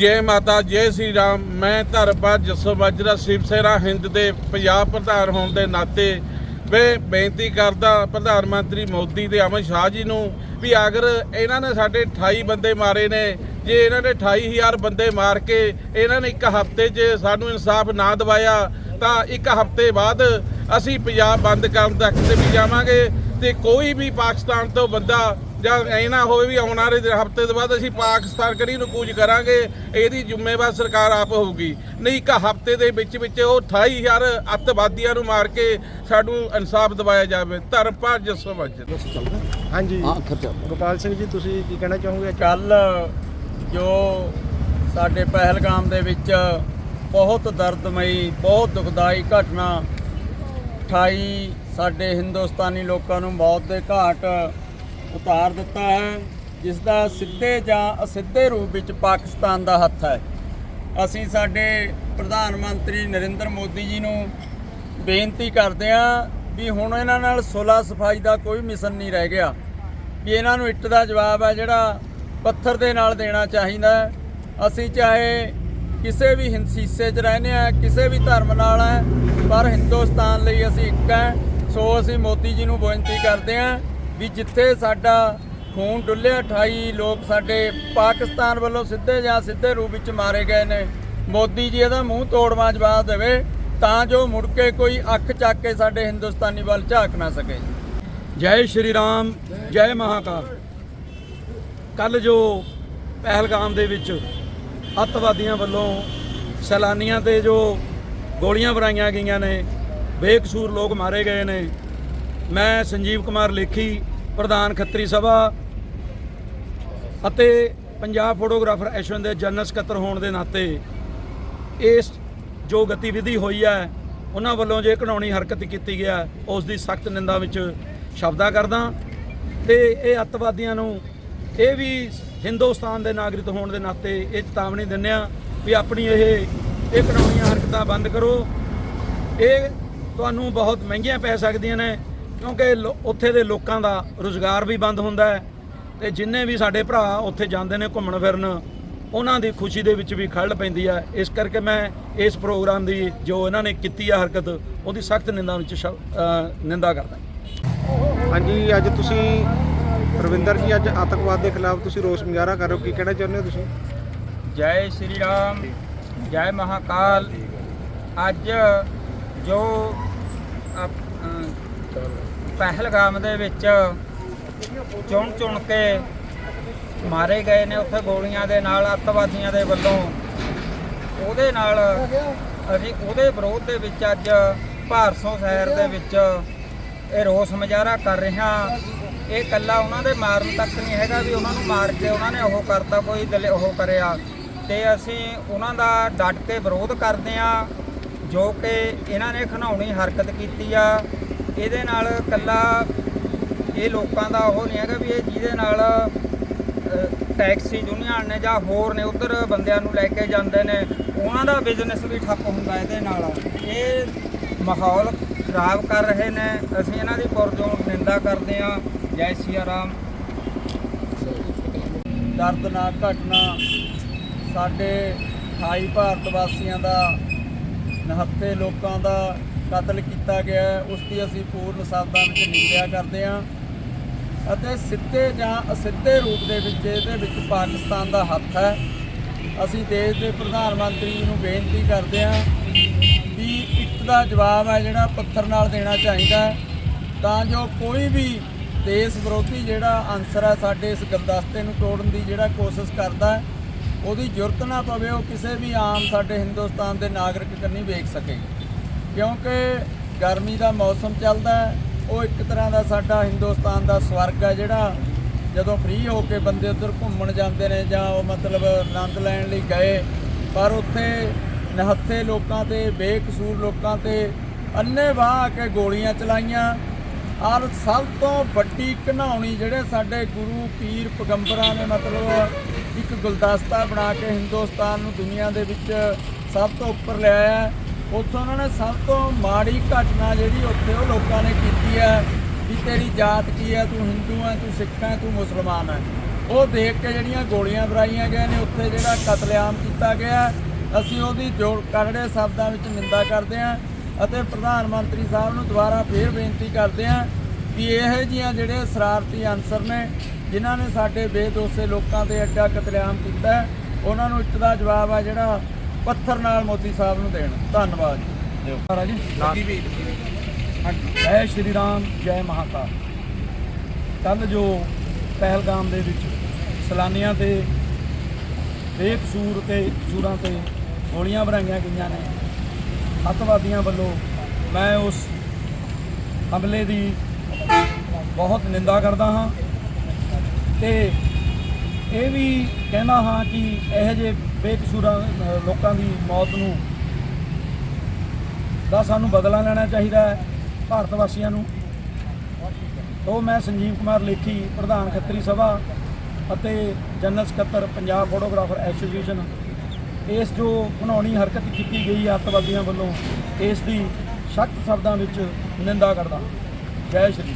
ਜੈ ਮਾਤਾ, ਜੈ ਸ੍ਰੀ ਰਾਮ। ਮੈਂ ਧਰਮਪਾਲ ਜੱਸੋ ਮਾਜਰਾ ਸ਼ਿਵ ਸੈਨਾ, ਹਿੰਦ ਦੇ ਪੰਜਾਬ ਪ੍ਰਧਾਨ ਹੋਣ ਦੇ ਨਾਤੇ ਮੈਂ ਬੇਨਤੀ ਕਰਦਾ ਪ੍ਰਧਾਨ ਮੰਤਰੀ ਮੋਦੀ ਤੇ ਅਮਿਤ ਸ਼ਾਹ ਜੀ ਨੂੰ ਵੀ ਅਗਰ ਇਹਨਾਂ ਨੇ ਸਾਡੇ 28 ਬੰਦੇ ਮਾਰੇ ਨੇ, ਜੇ ਇਹਨਾਂ ਨੇ 28000 ਬੰਦੇ ਮਾਰ ਕੇ ਇਹਨਾਂ ਨੇ ਇੱਕ ਹਫ਼ਤੇ 'ਚ ਸਾਨੂੰ ਇਨਸਾਫ ਨਾ ਦਿਵਾਇਆ, ਤਾਂ ਇੱਕ ਹਫ਼ਤੇ ਬਾਅਦ ਅਸੀਂ ਪੰਜਾਬ ਬੰਦ ਕਰਨ ਤੱਕ ਤੇ ਵੀ ਜਾਵਾਂਗੇ ਤੇ ਕੋਈ ਵੀ ਪਾਕਿਸਤਾਨ ਤੋਂ ਬੰਦਾ ਜਾਂ ਐ ਨਾ ਹੋਵੇ ਵੀ ਆਉਣ ਵਾਲੇ ਹਫ਼ਤੇ ਤੋਂ ਬਾਅਦ ਅਸੀਂ ਪਾਕਿਸਤਾਨ ਕਰੀ ਨੂੰ ਕੂਚ ਕਰਾਂਗੇ ਇਹਦੀ ਜ਼ਿੰਮੇਵਾਰ ਸਰਕਾਰ ਆਪ ਹੋਊਗੀ। ਨਹੀਂ ਇੱਕ ਹਫ਼ਤੇ ਦੇ ਵਿੱਚ ਵਿੱਚ ਉਹ 28000 ਅੱਤਵਾਦੀਆਂ ਨੂੰ ਮਾਰ ਕੇ ਸਾਨੂੰ ਇਨਸਾਫ ਦਿਵਾਇਆ ਜਾਵੇ। ਧਰਮਪਾਲ ਜੱਸੋ ਮਸਜਿਦ ਹਾਂਜੀ। ਗੋਪਾਲ ਸਿੰਘ ਜੀ ਤੁਸੀਂ ਕੀ ਕਹਿਣਾ ਚਾਹੋਗੇ? ਕੱਲ ਜੋ ਸਾਡੇ ਪਹਿਲਗਾਮ ਦੇ ਵਿੱਚ ਬਹੁਤ ਦਰਦਮਈ ਬਹੁਤ ਦੁਖਦਾਈ ਘਟਨਾ 28 ਸਾਡੇ ਹਿੰਦੁਸਤਾਨੀ ਲੋਕਾਂ ਨੂੰ ਮੌਤ ਦੇ ਘਾਟ ਉਤਾਰ ਦਿੱਤਾ ਹੈ ਜਿਸ ਦਾ ਸਿੱਧੇ ਜਾਂ ਅਸਿੱਧੇ ਰੂਪ ਵਿੱਚ ਪਾਕਿਸਤਾਨ ਦਾ ਹੱਥ ਹੈ। ਅਸੀਂ ਸਾਡੇ ਪ੍ਰਧਾਨ ਮੰਤਰੀ ਨਰਿੰਦਰ ਮੋਦੀ ਜੀ ਨੂੰ ਬੇਨਤੀ ਕਰਦੇ ਹਾਂ ਵੀ ਹੁਣ ਇਹਨਾਂ ਨਾਲ ਸੁਲਹ ਸਫ਼ਾਈ ਦਾ ਕੋਈ ਮਿਸ਼ਨ ਨਹੀਂ ਰਹਿ ਗਿਆ। ਵੀ ਇਹਨਾਂ ਨੂੰ ਇੱਟ ਦਾ ਜਵਾਬ ਹੈ ਜਿਹੜਾ ਪੱਥਰ ਦੇ ਨਾਲ ਦੇਣਾ ਚਾਹੀਦਾ ਅਸੀਂ ਚਾਹੇ ਕਿਸੇ ਵੀ ਹਿੰਸੀਸੇ 'ਚ ਰਹਿੰਦੇ ਆ ਕਿਸੇ ਵੀ ਧਰਮ ਨਾਲ ਹੈ, ਪਰ ਹਿੰਦੁਸਤਾਨ ਲਈ ਅਸੀਂ ਇੱਕ ਹੈ। ਸੋ ਅਸੀਂ ਮੋਦੀ ਜੀ ਨੂੰ ਬੇਨਤੀ ਕਰਦੇ ਹਾਂ ਵੀ ਜਿੱਥੇ ਸਾਡਾ ਖੂਨ ਡੁੱਲਿਆ 28 ਲੋਕ ਸਾਡੇ ਪਾਕਿਸਤਾਨ ਵੱਲੋਂ ਸਿੱਧੇ ਜਾਂ ਸਿੱਧੇ ਰੂਪ ਵਿੱਚ ਮਾਰੇ ਗਏ ਨੇ। ਮੋਦੀ ਜੀ ਇਹਦਾ ਮੂੰਹ ਤੋੜਵਾ ਜਵਾਬ ਦੇਵੇ, ਤਾਂ ਜੋ ਮੁੜ ਕੇ ਕੋਈ ਅੱਖ ਚੱਕ ਕੇ ਸਾਡੇ ਹਿੰਦੁਸਤਾਨੀ ਵੱਲ ਝਾਕ ਨਾ ਸਕੇ। ਜੈ ਸ਼੍ਰੀ ਰਾਮ, ਜੈ ਮਹਾਕਾਲ। ਕੱਲ ਜੋ ਪਹਿਲਗਾਮ ਦੇ ਵਿੱਚ ਅੱਤਵਾਦੀਆਂ ਵੱਲੋਂ ਸੈਲਾਨੀਆਂ ਤੇ ਜੋ ਗੋਲੀਆਂ ਵਰਾਈਆਂ ਗਈਆਂ ਨੇ, ਬੇਕਸੂਰ ਲੋਕ ਮਾਰੇ ਗਏ ਨੇ। ਮੈਂ ਸੰਜੀਵ ਕੁਮਾਰ ਲੇਖੀ ਪ੍ਰਧਾਨ ਖੱਤਰੀ ਸਭਾ ਅਤੇ ਪੰਜਾਬ ਫੋਟੋਗ੍ਰਾਫਰ ਐਸੋਸੀਏਸ਼ਨ ਦੇ ਜਨਰਲ ਸਕੱਤਰ ਹੋਣ ਦੇ ਨਾਤੇ ਇਸ ਜੋ ਗਤੀਵਿਧੀ ਹੋਈ ਹੈ, ਉਹਨਾਂ ਵੱਲੋਂ ਜੇ ਘਣਾਉਣੀ ਹਰਕਤ ਕੀਤੀ ਗਿਆ, ਉਸ ਦੀ ਸਖਤ ਨਿੰਦਾ ਵਿੱਚ ਸ਼ਬਦਾ ਕਰਦਾ। ਤੇ ਇਹ ਅੱਤਵਾਦੀਆਂ ਨੂੰ ਇਹ ਵੀ ਹਿੰਦੁਸਤਾਨ ਦੇ ਨਾਗਰਿਕ ਹੋਣ ਦੇ ਨਾਤੇ ਇਹ ਚੇਤਾਵਨੀ ਦਿੰਦੇ ਆ ਵੀ ਆਪਣੀ ਇਹ ਇਹ ਘਿਨਾਉਣੀਆਂ ਹਰਕਤਾਂ ਬੰਦ ਕਰੋ। ਇਹ ਤੁਹਾਨੂੰ ਬਹੁਤ ਮਹਿੰਗੀਆਂ ਪੈ ਸਕਦੀਆਂ ਨੇ। ਕਿਉਂਕਿ ਲੋ- ਉੱਥੇ ਦੇ ਲੋਕਾਂ ਦਾ ਰੋਜ਼ਗਾਰ ਵੀ ਬੰਦ ਹੁੰਦਾ ਹੈ ਤੇ ਜਿੰਨੇ ਵੀ ਸਾਡੇ ਭਰਾ ਉੱਥੇ ਜਾਂਦੇ ਨੇ ਘੁੰਮਣ ਫਿਰਨ ਉਹਨਾਂ ਦੀ ਖੁਸ਼ੀ ਦੇ ਵਿੱਚ ਵੀ ਖੜਲ ਪੈਂਦੀ ਹੈ ਇਸ ਕਰਕੇ ਮੈਂ ਇਸ ਪ੍ਰੋਗਰਾਮ ਦੀ ਜੋ ਇਹਨਾਂ ਨੇ ਕੀਤੀ ਆ ਹਰਕਤ ਉਹਦੀ ਸਖਤ ਨਿੰਦਾ ਵਿੱਚ ਨਿੰਦਾ ਕਰਦਾ ਹਾਂਜੀ ਅੱਜ ਤੁਸੀਂ ਰਵਿੰਦਰ ਜੀ ਅੱਜ ਆਤੰਕਵਾਦ ਦੇ ਖਿਲਾਫ ਤੁਸੀਂ ਰੋਸ ਮੁਜ਼ਾਹਰਾ ਕਰ ਰਹੇ ਹੋ ਕੀ ਕਹਿਣਾ ਚਾਹੁੰਦੇ ਹੋ ਤੁਸੀਂ? ਜੈ ਸ਼੍ਰੀ ਰਾਮ ਜੈ ਮਹਾਕਾਲ। ਅੱਜ ਜੋ ਪਹਿਲਗਾਮ ਦੇ ਵਿੱਚ ਚੁਣ ਚੁਣ ਕੇ ਮਾਰੇ ਗਏ ਨੇ ਉੱਥੇ ਗੋਲੀਆਂ ਦੇ ਨਾਲ, ਅੱਤਵਾਦੀਆਂ ਦੇ ਵੱਲੋਂ। ਉਹਦੇ ਨਾਲ ਅਸੀਂ ਉਹਦੇ ਵਿਰੋਧ ਦੇ ਵਿੱਚ ਅੱਜ ਭਾਰਸੋਂ ਸ਼ਹਿਰ ਦੇ ਵਿੱਚ ਇਹ ਰੋਸ ਮੁਜ਼ਾਹਰਾ ਕਰ ਰਿਹਾ ਇਹ ਕੱਲਾ ਉਹਨਾਂ ਦੇ ਮਾਰਨ ਤੱਕ ਨਹੀਂ ਹੈਗਾ ਵੀ ਉਹਨਾਂ ਨੂੰ ਮਾਰ ਕੇ ਉਹਨਾਂ ਨੇ ਉਹ ਕਰਤਾ, ਕੋਈ ਦਲੇ ਉਹ ਕਰਿਆ। ਤੇ ਅਸੀਂ ਉਹਨਾਂ ਦਾ ਡਟ ਕੇ ਵਿਰੋਧ ਕਰਦੇ ਹਾਂ, ਜੋ ਕਿ ਇਹਨਾਂ ਨੇ ਖਨਾਉਣੀ ਹਰਕਤ ਕੀਤੀ ਆ। ਇਹਦੇ ਨਾਲ ਕੱਲਾ ਇਹ ਲੋਕਾਂ ਦਾ ਉਹ ਨਹੀਂ ਹੈਗਾ ਵੀ ਇਹ ਜਿਹਦੇ ਨਾਲ ਟੈਕਸੀ ਯੂਨੀਅਨ ਨੇ ਜਾਂ ਹੋਰ ਨੇ ਉਧਰ ਬੰਦਿਆਂ ਨੂੰ ਲੈ ਕੇ ਜਾਂਦੇ ਨੇ, ਉਹਨਾਂ ਦਾ ਬਿਜ਼ਨਸ ਵੀ ਠੱਪ ਹੁੰਦਾ ਇਹਦੇ ਨਾਲ। ਇਹ ਮਾਹੌਲ ਖਰਾਬ ਕਰ ਰਹੇ ਨੇ, ਅਸੀਂ ਇਹਨਾਂ ਦੀ ਪੁਰਜੋਰ ਨਿੰਦਾ ਕਰਦੇ ਹਾਂ। ਜੈ ਸਿਆ ਰਾਮ। ਦਰਦਨਾਕ ਘਟਨਾ ਸਾਡੇ 28 ਭਾਰਤ ਵਾਸੀਆਂ ਦਾ 69 ਲੋਕਾਂ ਦਾ ਕਤਲ ਕੀਤਾ ਗਿਆ ਹੈ। ਉਸ ਦੀ ਅਸੀਂ ਪੂਰਨ ਸ਼ਬਦਾਂ ਵਿੱਚ ਨਿੰਦਿਆ ਕਰਦੇ ਹਾਂ। ਅਤੇ ਸਿੱਧੇ ਜਾਂ ਅਸਿੱਧੇ ਰੂਪ ਦੇ ਵਿੱਚ, ਇਹਦੇ ਵਿੱਚ ਪਾਕਿਸਤਾਨ ਦਾ ਹੱਥ ਹੈ। ਅਸੀਂ ਦੇਸ਼ ਦੇ ਪ੍ਰਧਾਨ ਮੰਤਰੀ ਨੂੰ ਬੇਨਤੀ ਕਰਦੇ ਹਾਂ ਵੀ ਇੱਕ ਦਾ ਜਵਾਬ ਹੈ ਜਿਹੜਾ ਪੱਥਰ ਨਾਲ ਦੇਣਾ ਚਾਹੀਦਾ ਤਾਂ ਜੋ ਕੋਈ ਵੀ ਦੇਸ਼ ਵਿਰੋਧੀ ਜਿਹੜਾ ਅਨਸਰ ਹੈ ਸਾਡੇ ਇਸ ਗੁਲਦਸਤੇ ਨੂੰ ਤੋੜਨ ਦੀ ਜਿਹੜਾ ਕੋਸ਼ਿਸ਼ ਕਰਦਾ ਹੈ, ਉਹਦੀ ਜ਼ਰੂਰਤ ਨਾ ਪਵੇ, ਉਹ ਕਿਸੇ ਵੀ ਆਮ ਸਾਡੇ ਹਿੰਦੁਸਤਾਨ ਦੇ ਨਾਗਰਿਕ ਕੰਨੀ ਵੇਖ ਸਕੇ। ਕਿਉਂਕਿ ਗਰਮੀ ਦਾ ਮੌਸਮ ਚੱਲਦਾ ਉਹ ਇੱਕ ਤਰ੍ਹਾਂ ਦਾ ਸਾਡਾ ਹਿੰਦੁਸਤਾਨ ਦਾ ਸਵਰਗ ਹੈ ਜਿਹੜਾ ਜਦੋਂ ਫ੍ਰੀ ਹੋ ਕੇ ਬੰਦੇ ਉੱਧਰ ਘੁੰਮਣ ਜਾਂਦੇ ਨੇ ਜਾਂ ਉਹ ਮਤਲਬ ਆਨੰਦ ਲੈਣ ਲਈ ਗਏ, ਪਰ ਉੱਥੇ ਨਿਹੱਥੇ ਲੋਕਾਂ ਤੇ, ਬੇਕਸੂਰ ਲੋਕਾਂ ਤੇ ਅੰਨੇ ਵਾਹ ਕੇ ਗੋਲੀਆਂ ਚਲਾਈਆਂ। ਔਰ ਸਭ ਤੋਂ ਵੱਡੀ ਘਨਾਉਣੀ ਜਿਹੜੇ ਸਾਡੇ ਗੁਰੂ ਪੀਰ ਪੈਗੰਬਰਾਂ ਨੇ ਮਤਲਬ ਇੱਕ ਗੁਲਦਸਤਾ ਬਣਾ ਕੇ ਹਿੰਦੁਸਤਾਨ ਨੂੰ ਦੁਨੀਆ ਦੇ ਵਿੱਚ ਸਭ ਤੋਂ ਉੱਪਰ ਲਿਆਇਆ ਉੱਥੋਂ ਉਹਨਾਂ ਨੇ ਸਭ ਤੋਂ ਮਾੜੀ ਘਟਨਾ ਜਿਹੜੀ ਉੱਥੇ ਉਹ ਲੋਕਾਂ ਨੇ ਕੀਤੀ ਹੈ ਵੀ ਤੇਰੀ ਜਾਤ ਕੀ ਹੈ, ਤੂੰ ਹਿੰਦੂ ਹੈ, ਤੂੰ ਸਿੱਖ ਹੈ, ਤੂੰ ਮੁਸਲਮਾਨ ਹੈ। ਉਹ ਦੇਖ ਕੇ ਜਿਹੜੀਆਂ ਗੋਲੀਆਂ ਵਰਾਈਆਂ ਗਏ ਨੇ, ਉੱਥੇ ਜਿਹੜਾ ਕਤਲੇਆਮ ਕੀਤਾ ਗਿਆ ਅਸੀਂ ਉਹਦੀ ਜੋੜ ਕਰੜੇ ਸ਼ਬਦਾਂ ਵਿੱਚ ਨਿੰਦਾ ਕਰਦੇ ਹਾਂ ਅਤੇ ਪ੍ਰਧਾਨ ਮੰਤਰੀ ਸਾਹਿਬ ਨੂੰ ਦੁਬਾਰਾ ਫੇਰ ਬੇਨਤੀ ਕਰਦੇ ਹਾਂ ਕਿ ਇਹ ਜੀਆਂ ਜਿਹੜੇ ਸ਼ਰਾਰਤੀ ਅਨਸਰ ਨੇ, ਜਿਨ੍ਹਾਂ ਨੇ ਸਾਡੇ ਬੇਦੋਸੇ ਲੋਕਾਂ ਤੇ ਅੱਡਾ ਕਤਲੇਆਮ ਕੀਤਾ ਉਹਨਾਂ ਨੂੰ ਇੱਟ ਦਾ ਜਵਾਬ ਆ ਜਿਹੜਾ ਪੱਥਰ ਨਾਲ ਮੋਦੀ ਸਾਹਿਬ ਨੂੰ ਦੇਣ। ਧੰਨਵਾਦ। ਜੀ। ਮਹਾਰਾਜ ਜੀ। ਜੈ ਸ਼੍ਰੀ ਰਾਮ ਜੈ ਮਹਾਕਾਲ। ਕੱਲ ਜੋ ਪਹਿਲਗਾਮ ਦੇ ਵਿੱਚ ਸੈਲਾਨੀਆਂ ਤੇ ਬੇਕਸੂਰ ਤੇ ਕਸੂਰਾਂ ਤੇ ਗੋਲੀਆਂ ਭਰਾਈਆਂ ਗਈਆਂ ਨੇ ਅੱਤਵਾਦੀਆਂ ਵੱਲੋਂ ਮੈਂ ਉਸ ਹਮਲੇ ਦੀ ਬਹੁਤ ਨਿੰਦਾ ਕਰਦਾ ਹਾਂ ਤੇ ਇਹ ਵੀ ਕਹਿੰਦਾ ਹਾਂ ਕਿ ਇਹੋ ਜਿਹੇ ਬੇਕਸੂਰਾਂ ਲੋਕਾਂ ਦੀ ਮੌਤ ਨੂੰ ਦਾ ਸਾਨੂੰ ਬਦਲਾ ਲੈਣਾ ਚਾਹੀਦਾ ਹੈ ਭਾਰਤ ਵਾਸੀਆਂ ਨੂੰ। ਤੋਂ ਮੈਂ ਸੰਜੀਵ ਕੁਮਾਰ ਲੇਖੀ, ਪ੍ਰਧਾਨ ਖੱਤਰੀ ਸਭਾ ਅਤੇ ਜਨਰਲ ਸਕੱਤਰ, ਪੰਜਾਬ ਫੋਟੋਗ੍ਰਾਫਰ ਐਸੋਸੀਏਸ਼ਨ। ਇਸ ਜੋ ਬਣਾਉਣੀ ਹਰਕਤ ਕੀਤੀ ਗਈ ਅੱਤਵਾਦੀਆਂ ਵੱਲੋਂ, ਇਸ ਦੀ ਸਖਤ ਸ਼ਬਦਾਂ ਵਿੱਚ ਨਿੰਦਾ ਕਰਦਾ ਹਾਂ। ਜੈ ਸ਼੍ਰੀ